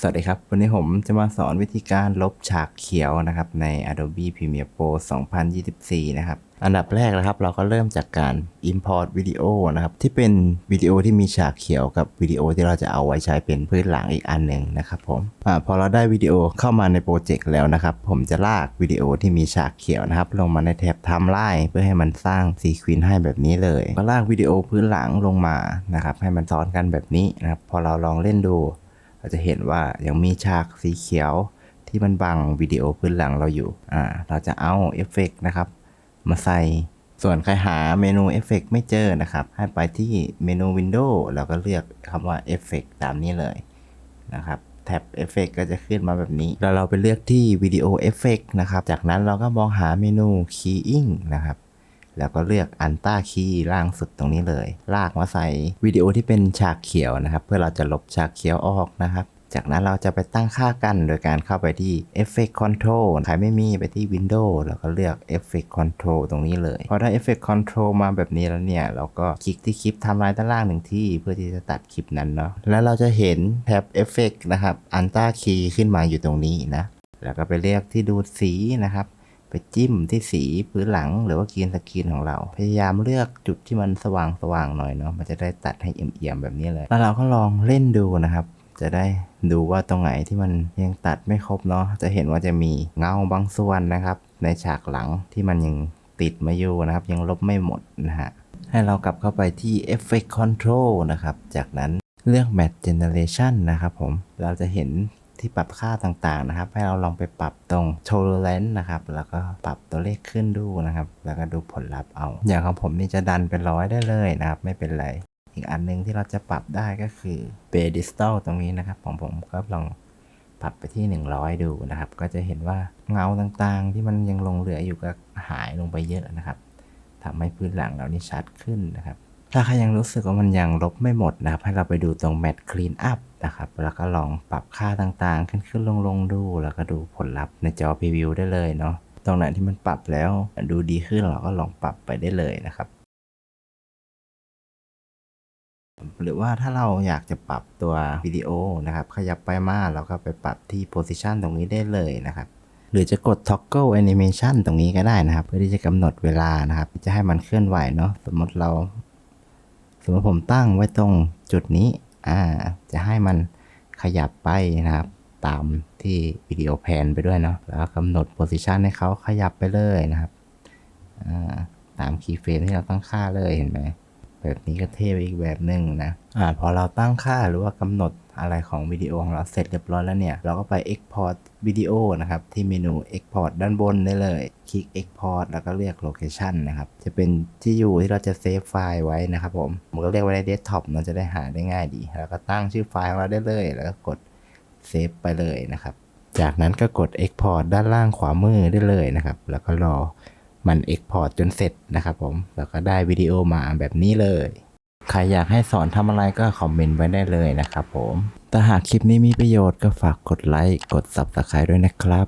สวัสดีครับ วันนี้ผมจะมาสอนวิธีการลบฉากเขียวนะครับใน Adobe Premiere Pro 2024 นะครับ อันดับแรกนะครับเราก็เริ่มจากการ Import วิดีโอนะครับ ที่เป็นวิดีโอที่มีฉากเขียวกับวิดีโอที่เราจะเอาไว้ใช้เป็นพื้นหลังอีกอันหนึ่งนะครับผมอพอเราได้วิดีโอเข้ามาในโปรเจกต์แล้วนะครับ ผมจะลากวิดีโอที่มีฉากเขียวนะครับ ลงมาในแท็บ Timeline เพื่อให้มันสร้างซีควินให้แบบนี้เลยก็ลากวิดีโอพื้นหลังลงมานะครับให้มันซ้อนกันแบบนี้นะครับพอเราลองเล่นดู เราจะเห็นว่ายังมีฉากสีเขียวที่มันบังวิดีโอพื้นหลังเราอยู่ อ่า เราจะเอาเอฟเฟกต์นะครับ มาใส่ ส่วนใครหาเมนูเอฟเฟกต์ไม่เจอนะครับ ให้ไปที่เมนู Windows แล้วก็เลือกคำว่าเอฟเฟกต์ตามนี้เลยนะครับแท็บเอฟเฟกก็จะขึ้นมาแบบนี้ แล้วเราไปเลือกที่วิดีโอเอฟเฟกนะครับ จากนั้นเราก็มองหาเมนู Keying นะครับ แล้วก็เลือกอันต้าคีย์ล่างสุดตรงนี้เลย ลากมาใส่วิดีโอที่เป็นฉากเขียวนะครับ เพื่อเราจะลบฉากเขียวออกนะครับ จากนั้นเราจะไปตั้งค่ากันโดยการเข้าไปที่ Effect Control ใครไม่มีไปที่ Windows แล้วก็เลือก Effect Control ตรงนี้เลย พอได้ Effect Control มาแบบนี้แล้วเนี่ย เราก็คลิกที่คลิปทำลายด้านล่างหนึ่งที่เพื่อที่จะตัดคลิปนั้นเนาะ แล้วเราจะเห็นแท็บ Effect นะครับอันต้าคีย์ขึ้นมาอยู่ตรงนี้นะ แล้วก็ไปเลือกที่ดูดสีนะครับ จิ้มที่สีพื้นหลังหรือว่ากีนสกรีนของเรา พยายามเลือกจุดที่มันสว่างสว่างๆหน่อยเนาะมันจะได้ตัดให้เอี่ยมๆแบบนี้เลย แล้วเราก็ลองเล่นดูนะครับ จะได้ดูว่าตรงไหนที่มันยังตัดไม่ครบเนาะจะเห็นว่าจะมีเงาบางส่วนนะครับ ในฉากหลังที่มันยังติดมาอยู่นะครับ ยังลบไม่หมดนะฮะให้เรากลับเข้าไปที่ Effect Control นะครับ จากนั้นเลือก Match Generation นะครับผม เราจะเห็น ที่ปรับค่าต่างๆนะครับ ให้เราลองไปปรับตรง Tolerance นะครับ แล้วก็ปรับตัวเลขขึ้นดูนะครับ แล้วก็ดูผลลัพธ์เอา อย่างของผมนี่จะดันเป็นร้อยได้เลยนะครับ ไม่เป็นไรอีกอันหนึงที่เราจะปรับได้ก็คือ Pedestal ตรงนี้นะครับของผมก็ลองปรับไปที่ 100 ดูนะครับ ก็จะเห็นว่าเงาต่างๆ ที่มันยังลงเหลืออยู่ก็หายลงไปเยอะนะครับทำให้พื้นหลังเรานี่ชัดขึ้นนะครับ ถ้าใครยังรู้สึกว่ามันยังลบไม่หมดนะครับ ให้เราไปดูตรง Mat Clean Up นะครับ แล้วก็ลองปรับค่าต่างๆ ขึ้นขึ้นลงลงดู แล้วก็ดูผลลัพธ์ในจอพรีวิวได้เลยเนาะ ตรงไหนที่มันปรับแล้วดูดีขึ้นเราก็ลองปรับไปได้เลยนะครับหรือว่าถ้าเราอยากจะปรับตัววิดีโอนะครับ ขยับไปมาเราก็ไปปรับที่ position ตรงนี้ได้เลยนะครับ หรือจะกด toggle animation ตรงนี้ก็ได้นะครับ เพื่อที่จะกำหนดเวลานะครับ จะให้มันเคลื่อนไหวเนาะสมมติเรา สมมติผมตั้งไว้ตรงจุดนี้อ่าจะให้มันขยับไปนะครับตามที่วิดีโอแพนไปด้วยเนาะแล้วกำหนดโพสิชันให้เขาขยับไปเลยนะครับตามคีย์เฟรมที่เราตั้งค่าเลยเห็นไหมแบบนี้ก็เท่ไปอีกแบบหนึ่งนะอ่าพอเราตั้งค่าหรือว่ากำหนด อะไรของวิดีโอของเราเสร็จเรียบร้อยแล้วเนี่ย เราก็ไป Export วิดีโอนะครับ ที่เมนู Export ด้านบนได้เลย คลิก Export แล้วก็เลือก Location นะครับ จะเป็นที่อยู่ที่เราจะเซฟไฟล์ไว้นะครับผมผมก็เรียกไว้ใน Desktop มันจะได้หาได้ง่ายดี แล้วก็ตั้งชื่อไฟล์ของเราได้เลย แล้วก็กดเซฟไปเลยนะครับ จากนั้นก็กด Export ด้านล่างขวามือได้เลยนะครับ แล้วก็รอมัน Export จนเสร็จนะครับผม แล้วก็ได้วิดีโอมาแบบนี้เลย ใครอยากให้สอนทำอะไรก็คอมเมนต์ไว้ได้เลยนะครับผม แต่หากคลิปนี้มีประโยชน์ก็ฝากกดไลค์ กด Subscribe ด้วยนะครับ